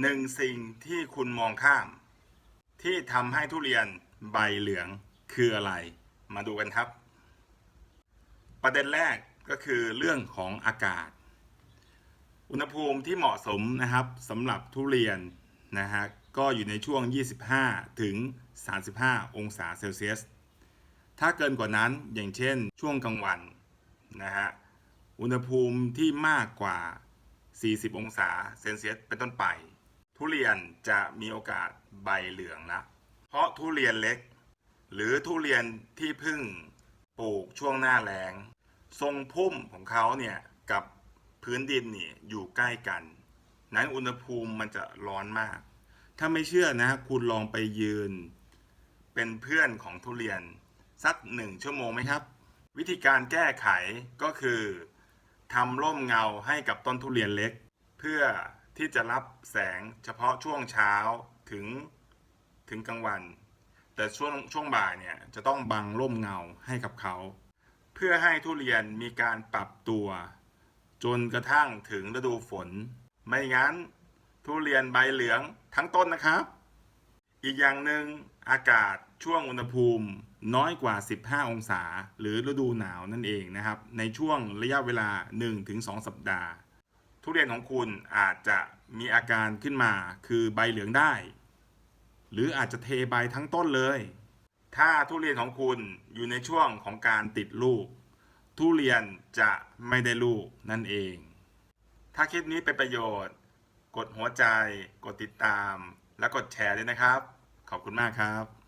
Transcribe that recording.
หนึ่งสิ่งที่คุณมองข้าม ที่ทำให้ทุเรียนใบเหลืองคืออะไร มาดูกันครับ ประเด็นแรกก็คือเรื่องของอากาศ อุณหภูมิที่เหมาะสมนะครับสำหรับทุเรียนนะฮะก็อยู่ในช่วง 25 ถึง 35 องศาเซลเซียส ถ้าเกินกว่านั้นอย่างเช่นช่วงกลางวันนะฮะอุณหภูมิที่มากกว่า 40 องศาเซลเซียสเป็นต้นไป ทุเรียนจะมีโอกาสใบเหลืองละเพราะทุเรียนเล็ก หรือทุเรียนที่เพิ่งปลูกช่วงหน้าแล้ง ทรงพุ่มของเขาเนี่ยกับพื้นดินนี่อยู่ใกล้กัน นั้นอุณหภูมิมันจะร้อนมาก ถ้าไม่เชื่อนะคุณลองไปยืน เป็นเพื่อนของทุเรียนสักหนึ่งชั่วโมงไหมครับ วิธีการแก้ไขก็คือทำร่มเงาให้กับต้นทุเรียนเล็ก เพื่อ ที่จะรับแสงเฉพาะช่วงเช้าถึงถึงกลางวัน แต่ช่วงช่วงบ่ายเนี่ยจะต้องบังร่มเงาให้กับเขา เพื่อให้ทุเรียนมีการปรับตัว จนกระทั่งถึงฤดูฝน ไม่งั้นทุเรียนใบเหลืองทั้งต้นนะครับ อีกอย่างหนึ่งอากาศช่วงอุณหภูมิน้อยกว่า 15 องศา หรือฤดูหนาวนั่นเองนะครับ ในช่วงระยะเวลา 1-2 สัปดาห์ ทุเรียนของคุณอาจจะมีอาการขึ้นมาคือใบเหลืองได้ หรืออาจจะเทใบทั้งต้นเลย ถ้าทุเรียนของคุณอยู่ในช่วงของการติดลูก ทุเรียนจะไม่ได้ลูกนั่นเอง ถ้าคลิปนี้เป็นประโยชน์ กดหัวใจ กดติดตาม และกดแชร์ด้วยนะครับ ขอบคุณมากครับ